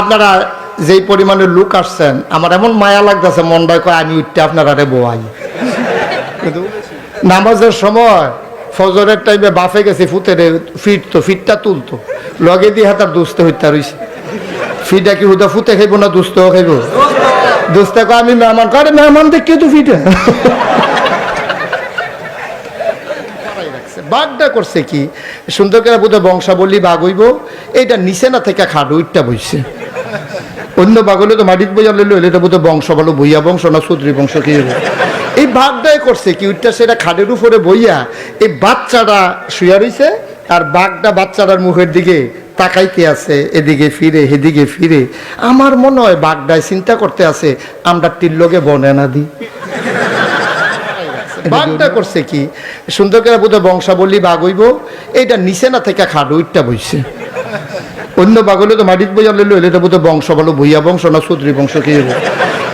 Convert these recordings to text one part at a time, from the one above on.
আপনারা যেই পরিমাণে লুক আসছেন, আমার এমন মায়া লাগতেছে, মনটায় কয়, আমি উঠতে আপনারা রে বোয়াই নামাজের সময় ফজরের টাইমে বাফে গেছে, ফুতেরে ফিটতো ফিটটা তুলতো। লগে দিয়ে হাতার দুস্তে হইতে রইছে। ফিটা কি হুদা ফুতে খাইব না দুস্ত খাইব? দুস্তে কয়, আমি মেহমান করে মেহমান দেখে তো ফিটে। বাঘটা করছে কি? সুন্দর করে বোধহয় বংশাবলী বাঘ হইব। এইটা নিচে না থেকে খাটো উইটটা বইছে। অন্য বাঘ হলে তো মাটিত বইয়া লইলো এটা বোধহয় বংশ বলো বইয়া বংশ না সুদ্রী বংশ কি? এই বাঘটাই করছে কি? উইটটা সেটা খাটের উপরে বইয়া এই বাচ্চাটা শুয়া রইছে আর বাঘটা বাচ্চাটার মুখের দিকে তাকাইতে আছে, এদিকে ফিরে এদিকে ফিরে। আমার মনে হয় বাঘটায় চিন্তা করতে আছে, আমরা টিল্লগে বনে না দিই। বাঘটা করছে কি? সুন্দর করে বোধহয় বংশাবলী বাঘ হইব। এইটা নিচে না থেকে খাটো উইটটা বইছে। অন্য বাঘ হলে তো মাটিত বইয়া লইলো এটা বোধহয় বংশ বলো বইয়া বংশ না সুদ্রী বংশ কি হইব?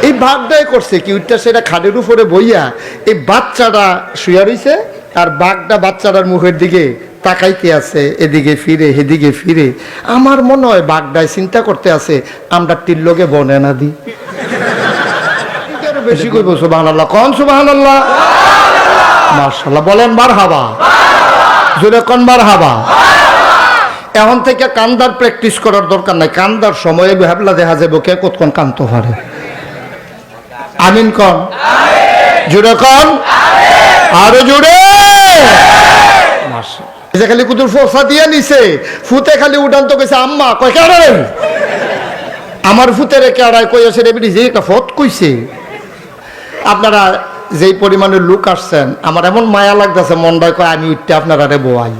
এই বাঘটাই করছে কি? উইটটা সেটা খাটের উপরে বইয়া এই বাচ্চাটা শুয়া রইছে আর বাঘটা বাচ্চাটার মুখের দিকে তাকাইতে আছে এদিকে ফিরে এদিকে ফিরে। আমার মনে হয় বাঘটায় চিন্তা করতে আছে আমরা টিল্লগে বনে না দিই। বেশি করব সুবাহ আল্লাহ কন সুবাহ আল্লাহ মার্শাল্লাহ বলেন বার হাবা জোরে কন বার হাবা এখন থেকে কান্দার প্র্যাকটিস করার দরকার নাই। কান্দার সময়ে ভাবলা দেখা যাবে কে কতক্ষণ কান্ত পারে। আমিন কন। জোরে কন। আরও। এই যে খালি কুতুর ফোসা দিয়ে নিছে ফুতে খালি উঠান তো গেছে আম্মা কয় কেন আমার ফুতে রেখে আড়াই কইছে রে বিটি যে একটা ফত কইছে। আপনারা যেই পরিমাণে লুক আসছেন, আমার এমন মায়া লাগতেছে মনটায় কয়, আমি উঠতে আপনার আরে বোয়াই।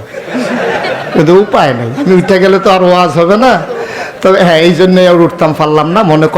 কিন্তু উপায় নাই। আমি উঠে গেলে তো আর ওয়াজ হবে না। তবে হ্যাঁ এই জন্যই আর উঠতাম পারলাম না, মনে কষ্ট